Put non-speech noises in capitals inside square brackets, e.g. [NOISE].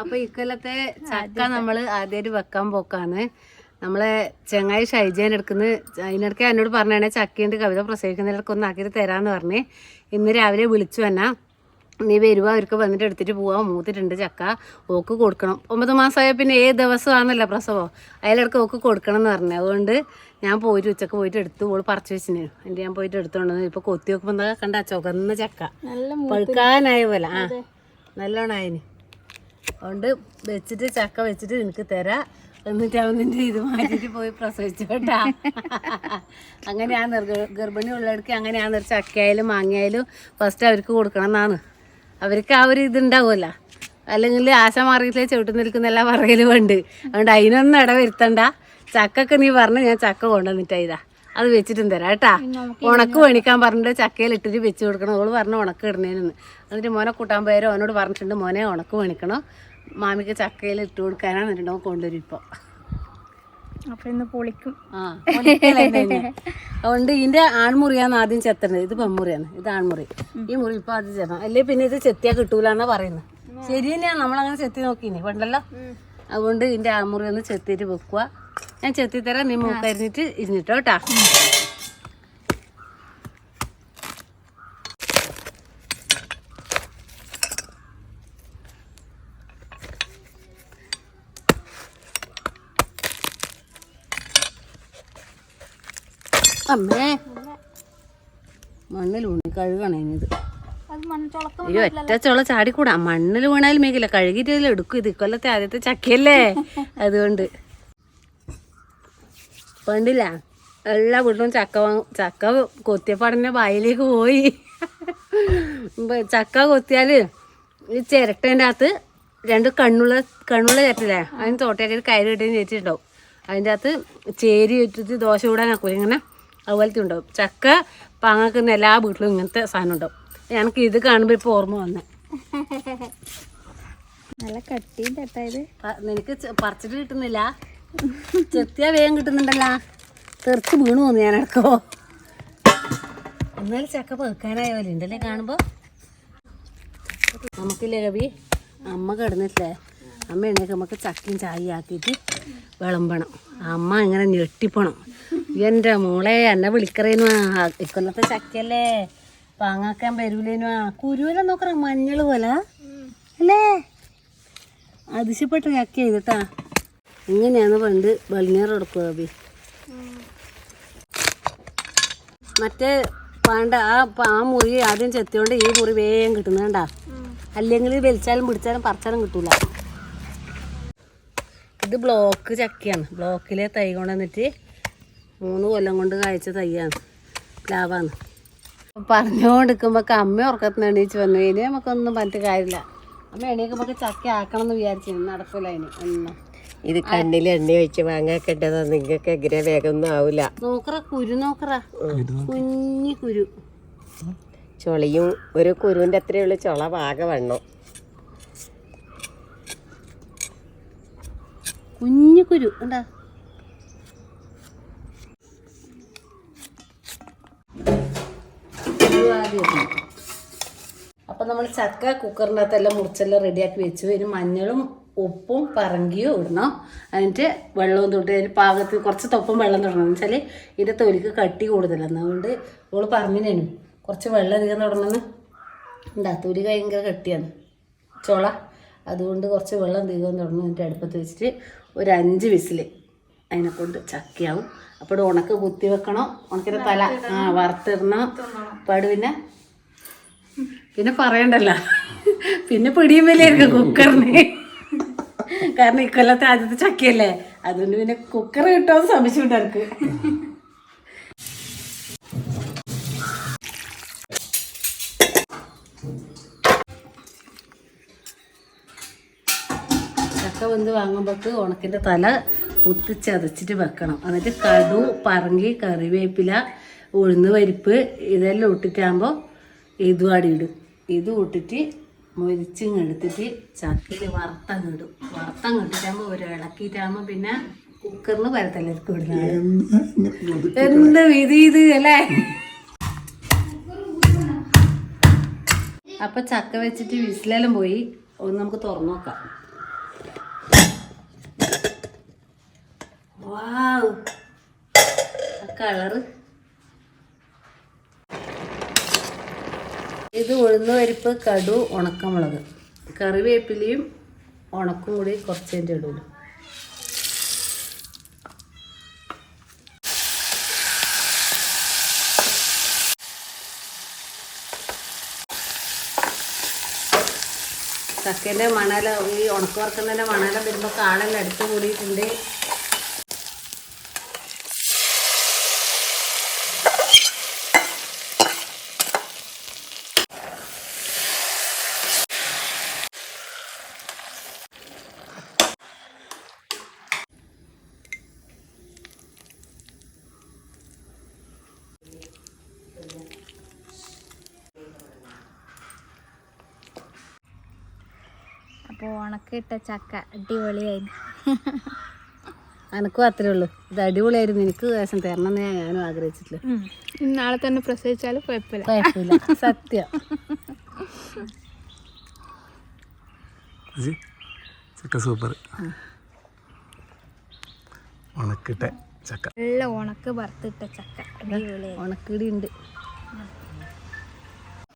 അപ്പൊ ഇക്കൊല്ലത്തെ [LAUGHS] ചക്ക നമ്മൾ ആദ്യമായിട്ട് വെക്കാൻ പോക്കാണ്. നമ്മളെ ചെങ്ങായി ഷൈജേൻ എടുക്കുന്ന അതിനിടയ്ക്ക് എന്നോട് പറഞ്ഞാണ് ചക്കയുണ്ട് കവിത പ്രസവിക്കുന്നതിനൊക്കെ ഒന്ന് ആക്കിയിട്ട് തരാന്ന് പറഞ്ഞ്. ഇന്ന് രാവിലെ വിളിച്ചു തന്നെ നീ വരുക അവർക്ക് വന്നിട്ട് എടുത്തിട്ട് പോവാം. മൂത്തിട്ടുണ്ട് ചക്ക. ഓക്ക് കൊടുക്കണം. ഒമ്പത് മാസമായ പിന്നെ ഏത് ദിവസമാണെന്നല്ല പ്രസവം. അതിലിടക്ക് ഓക്ക് കൊടുക്കണം എന്ന് പറഞ്ഞു. അതുകൊണ്ട് ഞാൻ പോയിട്ട് ഉച്ചയ്ക്ക് പോയിട്ട് എടുത്തു. ഓൾ പറിച്ചു വെച്ചിന്. എന്റെ ഞാൻ പോയിട്ട് എടുത്തോണ്ട് വന്നു. ഇപ്പൊ കൊത്തി നോക്കുമ്പോൾ കണ്ട? ചുകന്ന ചക്ക. നല്ല പഴുക്കാനായ പോലെ. ആ. നല്ലോണം ആയിന് അതുകൊണ്ട് വെച്ചിട്ട് ചക്ക വെച്ചിട്ട് നിനക്ക് തരാം. എന്നിട്ട് അവൻ നിന്റെ ഇത് മാറ്റിട്ട് പോയി പ്രസവിച്ചു കേട്ടാ അങ്ങനെയാണ് ഗർഭിണി ഉള്ളവർക്ക് അങ്ങനെയാണ് ചക്കയായാലും മാങ്ങയായാലും ഫസ്റ്റ് അവർക്ക് കൊടുക്കണം എന്നാണ് അവർക്ക് ആ ഒരു ഇതുണ്ടാവുമല്ല. അല്ലെങ്കിൽ ആശ മാറിയിട്ടില്ല ചവിട്ടി നിൽക്കുന്നെല്ലാം പറയലും ഉണ്ട് അതുകൊണ്ട് അതിനൊന്നും ഇട വരുത്തണ്ട ചക്കൊക്കെ നീ പറഞ്ഞു ഞാൻ ചക്ക കൊണ്ടുവന്നിട്ടാ ഇതാ അത് വെച്ചിട്ടും തരാം കേട്ടാ. ഉണക്ക് മേടിക്കാൻ പറഞ്ഞിട്ട് ചക്കയിൽ ഇട്ടിട്ട് വെച്ച് കൊടുക്കണം. അവൾ പറഞ്ഞു ഉണക്ക് ഇടണേന്ന്. എന്നിട്ട് മോനെ കൂട്ടാൻ പോയാലും അവനോട് പറഞ്ഞിട്ടുണ്ട് മോനെ ഉണക്ക് മേടിക്കണം മാമിക്ക് ചക്കയിൽ ഇട്ട് കൊടുക്കാനാണ് എന്നിട്ടുണ്ടോ കൊണ്ടുവരും ഇപ്പോൾ അപ്പൊ ഇന്ന് പൊളിക്കും. ആ. അതുകൊണ്ട് ഇതിന്റെ ആൺമുറിയാണ് ആദ്യം ചെത്തേണ്ടത് ഇത് പെൺമുറിയാണ്. ഇത് ആൺമുറി. ഈ മുറി ഇപ്പൊ ആദ്യം ചെത്തണം. അല്ലേ പിന്നെ ഇത് ചെത്തിയാ കിട്ടൂലെന്നാ പറയുന്നത് ശരി തന്നെയാണ് നമ്മളങ്ങനെ ചെത്തി നോക്കിനി. പണ്ടല്ലോ അതുകൊണ്ട് ഇതിന്റെ ആൺമുറി ഒന്ന് ചെത്തിയിട്ട് വെക്കുക ഞാൻ ചെത്തി തരാം. നീ മൂക്കരിഞ്ഞിട്ട് ഇരുന്നിട്ടോ കേട്ടാ അമ്മേ. മണ്ണിൽ ഊണി കഴുകണേ ഇത് അത് മൺചുളക്കം ഈ ഒറ്റ ചോള ചാടിക്കൂടാ. മണ്ണിൽ വീണാലും മേക്കില്ല. കഴുകിയിട്ട് എടുക്കും. ഇത് ഇക്കൊല്ലത്തെ ആദ്യത്തെ ചക്കയല്ലേ? [LAUGHS] അതുകൊണ്ട്. പണ്ടില്ല എല്ലാ വീട്ടിലും ചക്ക ചക്ക കൊത്തിയപ്പാടന്നെ വായിലേക്ക് പോയി. ചക്ക കൊത്തിയാൽ ഈ ചിരട്ടേന്റെ അകത്ത് രണ്ട് കണ്ണുള്ള കണ്ണുള്ള ചിരട്ടില്ലേ അതിന് തോട്ടയാക്കി കയറി കിട്ടിയെന്ന് ചേച്ചിട്ടുണ്ടാവും അതിന്റെ അകത്ത് ചേരി ഇട്ടിട്ട് ദോശ കൂടാനാക്കൂല ഇങ്ങനെ അതുപോലത്തെ ഉണ്ടാവും ചക്ക പാങ്ങാക്കുന്ന എല്ലാ വീട്ടിലും ഇങ്ങനത്തെ സാധനം ഉണ്ടാവും. എനിക്ക് ഇത് കാണുമ്പോൾ ഇപ്പോൾ ഓർമ്മ വന്നേ. നല്ല കട്ടിയും തട്ടായത് നിനക്ക് പറിച്ചിട്ട് കിട്ടുന്നില്ല? ചെത്തിയാ വേഗം കിട്ടുന്നുണ്ടല്ലോ. തെറിച്ച് വീണു പോന്നു ഞാൻ അടക്കോ. എന്നാലും ചക്ക പെറുക്കാനായ പോലെ ഉണ്ടല്ലേ കാണുമ്പോ? നമുക്കില്ലേ കവി അമ്മ കിടന്നിട്ടില്ലേ? അമ്മ എണ്ണയൊക്കെ നമുക്ക് ചക്കയും ചായ ആക്കിയിട്ട് വിളമ്പണം. അമ്മ ഇങ്ങനെ ഞെട്ടിപ്പണം. എന്റെ മോളെ എന്നെ വിളിക്കറേനു ഇക്കൊല്ലത്തെ ചക്കയല്ലേ. പാങ്ങാക്കാൻ വരൂലേനു ആ കുരുവെല്ലാം നോക്കറ മഞ്ഞൾ പോലെ. അല്ലേ? അതിശപ്പെട്ട ചക്ക ചെയ്തിട്ടാ ഇങ്ങനെയാണ് പണ്ട് വെളിനീർ എടുക്കുക അബി മറ്റേ പണ്ട് ആ ആ മുറി ആദ്യം ചെത്തിയോണ്ട് ഈ മുറി വേഗം കിട്ടുന്നുണ്ടാ അല്ലെങ്കിൽ വലിച്ചാലും പിടിച്ചാലും പറിച്ചാലും കിട്ടൂല. ഇത് ബ്ലോക്ക് ചക്കയാണ്. ബ്ലോക്കിലെ തൈ കൊണ്ടുവന്നിട്ട് മൂന്ന് കൊല്ലം കൊണ്ട് കായ്ച്ച തൈയാണ്. പ്ലാവാണ്. പറഞ്ഞുകൊണ്ടിരിക്കുമ്പോ അമ്മ ഉറക്കത്തിന് എണീച്ച് വന്നു ഇനി നമുക്കൊന്നും പറഞ്ഞിട്ട് കാര്യമില്ല. അമ്മ എണീക്കുമ്പോ ചക്ക ആക്കണം എന്ന് വിചാരിച്ചു നടക്കൂല അതിന് ഒന്നും. ഇത് കണ്ണിൽ എണ്ണ ഒഴിച്ച് വാങ്ങാക്കേണ്ടതാ നിങ്ങൾക്ക് എങ്ങനെ വേഗമൊന്നും ആവില്ല നോക്കറ കുരു നോക്കറ. കുഞ്ഞി കുരു. ചൊളിയും ഒരു കുരുവിന്റെ അത്രയുള്ള ചൊള പാക വണ്ണം. കുഞ്ഞു കുരു. ഉണ്ടാ അപ്പൊ നമ്മൾ ചക്ക കുക്കറിനകത്തെല്ലാം മുറിച്ചെല്ലാം റെഡിയാക്കി വെച്ചു. ഇനി മഞ്ഞളും ഉപ്പും പറങ്കിയും ഇടണം. എന്നിട്ട് വെള്ളവും തൊട്ട് അതിന് പാകത്തിൽ കുറച്ച് തൊപ്പം വെള്ളം തുടങ്ങണം എന്ന് വെച്ചാൽ ഇതിന്റെ തൊലിക്ക് കട്ടി കൂടുതലാണ് അതുകൊണ്ട് ഓൾ പറഞ്ഞിനു കുറച്ച് വെള്ളം അധികം തുടങ്ങണം ഉണ്ടാ തൊലി ഭയങ്കര കട്ടിയാണ്. ചോള. അതുകൊണ്ട് കുറച്ച് വെള്ളം അധികം തുടങ്ങും എന്നിട്ട് അടുപ്പത്ത് വെച്ചിട്ട് ഒരു അഞ്ച് വിസിൽ അതിനെ കൊണ്ട് ചക്കയാവും. അപ്പോൾ ഉണക്ക് കുത്തി വെക്കണം. ഉണക്കിന്റെ തല ആ വറുത്തിടണം. പാട് പിന്നെ. പിന്നെ പറയണ്ടല്ലോ. പിന്നെ പിടിയും വലിയായിരിക്കും കുക്കറിന്. കാരണം ഇക്കൊല്ലത്തെ ആദ്യത്തെ ചക്കയല്ലേ? അതുകൊണ്ട് പിന്നെ കുക്കർ കിട്ടുമെന്ന് സംശയമുണ്ട് എനിക്ക് ചക്ക വെന്ത് വാങ്ങുമ്പോൾക്ക് ഉണക്കിന്റെ തല കുത്തി ചതച്ചിട്ട് വെക്കണം. എന്നിട്ട് കടു പറങ്കി കറിവേപ്പില ഉഴുന്ന് പരിപ്പ് ഇതെല്ലാം ഇട്ടിട്ടാകുമ്പോൾ ഇതുവാടി ഇടും. ഇത് ഇട്ടിട്ട് മുരിച്ചിങ് എടുത്തിട്ട് ചക്കയിൽ വറുത്തങ്ങിടും. വറുത്തങ്ങിട്ടിട്ടാകുമ്പോൾ ഒരു ഇളക്കിയിട്ടാകുമ്പോൾ പിന്നെ കുക്കറിന് ഇടുന്നത്. എന്ത് വിധി ഇത് അല്ലേ? അപ്പൊ ചക്ക വെച്ചിട്ട് വിസിലെല്ലാം പോയി. ഒന്ന് നമുക്ക് തുറന്നു നോക്കാം. വാ. കളറ്. ഇത് ഉഴുന്ന പരിപ്പ് കടു ഉണക്കമുളക്. കറിവേപ്പിലയും ഉണക്കും കൂടി കുറച്ച് എന്റെ ഇടുള്ളൂ ചക്കേന്റെ മണല ഈ ഉണക്ക വറക്കുന്നതിന്റെ മണല വരുമ്പോൾ കാളെല്ലാം അടുത്ത് കൂടിയിട്ടുണ്ട്. അപ്പോൾ ഉണക്കിട്ട ചക്ക അടിപൊളിയായിരുന്നു എനക്കും അത്രേ ഉള്ളൂ. ഇത് അടിപൊളിയായിരുന്നു. എനിക്ക് വേഷം തരണം എന്ന് ഞാനും ആഗ്രഹിച്ചിട്ടില്ല. നാളെ തന്നെ പ്രസവിച്ചാലും കുഴപ്പമില്ല. കുഴപ്പമില്ല. സത്യം. ചക്ക സൂപ്പർ. ഉണക്കിട്ട ചക്ക. നല്ല ഉണക്ക് വറുത്തിട്ട ചക്ക. അടിപൊളിയായി. ഉണക്കിടി ഉണ്ട്